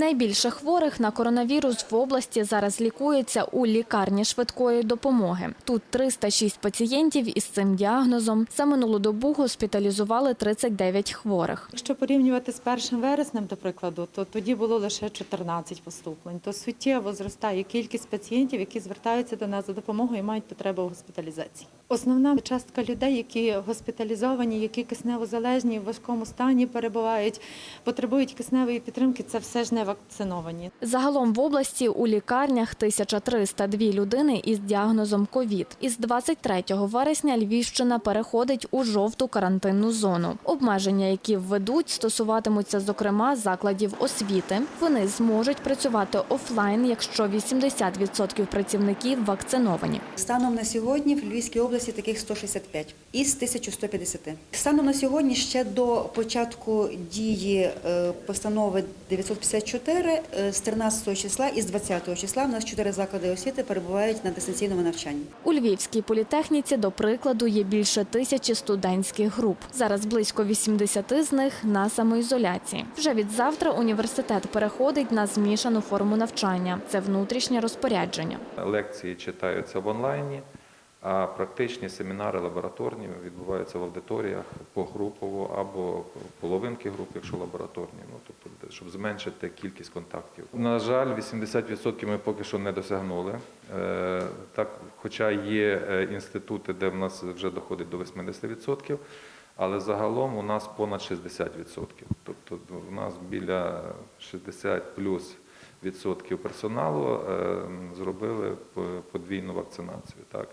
Найбільше хворих на коронавірус в області зараз лікується у лікарні швидкої допомоги. Тут 306 пацієнтів із цим діагнозом. За минулу добу госпіталізували 39 хворих. Якщо порівнювати з 1 вереснем, до прикладу, то тоді було лише 14 поступлень. То суттєво зростає кількість пацієнтів, які звертаються до нас за допомогою і мають потребу в госпіталізації. Основна частка людей, які госпіталізовані, які кисневозалежні, в важкому стані перебувають, потребують кисневої підтримки, це все ж не вакциновані. Загалом в області у лікарнях 1302 людини із діагнозом ковід. Із 23 вересня Львівщина переходить у жовту карантинну зону. Обмеження, які введуть, стосуватимуться зокрема закладів освіти. Вони зможуть працювати офлайн, якщо 80% працівників вакциновані. Станом на сьогодні в Львівській області таких 165 із 1150. Станом на сьогодні ще до початку дії е, постанови 954 е, з 13 числа і з 20 числа у нас чотири заклади освіти перебувають на дистанційному навчанні. У Львівській політехніці, до прикладу, є більше тисячі студентських груп. Зараз близько 80 з них на самоізоляції. Вже від завтра університет переходить на змішану форму навчання. Це внутрішнє розпорядження. Лекції читаються в онлайні, а практичні семінари лабораторні відбуваються в аудиторіях погрупово або половинки груп, якщо лабораторні, ну тобто, щоб зменшити кількість контактів. На жаль, 80% ми поки що не досягнули. Е, Так, хоча є е, інститути, де в нас вже доходить до 80%, але загалом у нас понад 60%. Тобто у нас біля 60 плюс відсотків персоналу е, зробили подвійну вакцинацію. Так.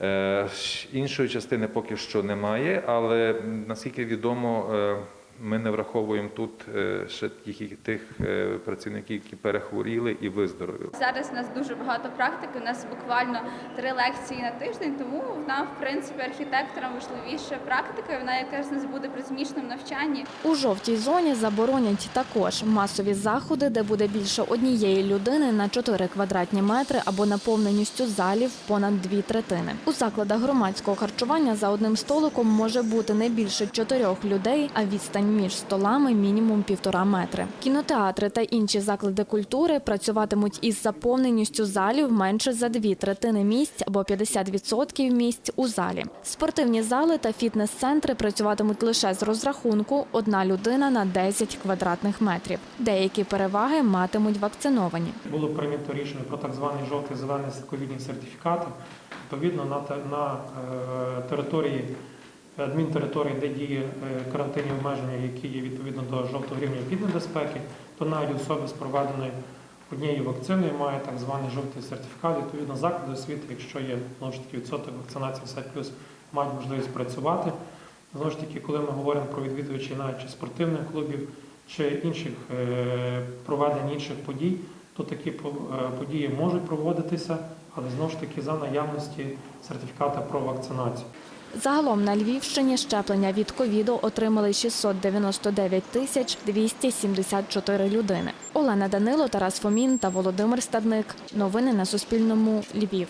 Е, Іншої частини поки що немає, але наскільки відомо, е, ми не враховуємо тут е, ще тих, тих е, працівників, які перехворіли і виздоровіли. Зараз у нас дуже багато практики. У нас буквально три лекції на тиждень, тому нам, в принципі, архітекторам важливіше практика. і Вона якраз нас буде при змішаному навчанні. У жовтій зоні заборонять також масові заходи, де буде більше однієї людини на 4 квадратні метри або наповненістю залів понад дві третини. У закладах громадського харчування за одним столиком може бути не більше чотирьох людей, а відстань між столами мінімум півтора метри. Кінотеатри та інші заклади культури працюватимуть із заповненістю залів менше за дві третини місць або 50% місць у залі. Спортивні зали та фітнес-центри працюватимуть лише з розрахунку одна людина на 10 квадратних метрів. Деякі переваги матимуть вакциновані. було прийнято рішення про так званий жовтий зелений ковідні сертифікати. Відповідно, на, на е, території адмінтериторії, де діє е, карантинні обмеження, які є відповідно до жовтого рівня піднебезпеки, то навіть особи з проведеною однією вакциною має так званий жовтий сертифікат. Відповідно, заклади освіти, якщо є знову ж таки відсоток вакцинації 50+, мають можливість працювати. Знову ж таки, коли ми говоримо про відвідувачів навіть чи спортивних клубів чи інших е, проведень інших подій, то такі е, події можуть проводитися, але знову ж таки за наявності сертифіката про вакцинацію. Загалом на Львівщині щеплення від ковіду отримали 699 тисяч 274 людини. Олена Данило, Тарас Фомін та Володимир Стадник. Новини на Суспільному. Львів.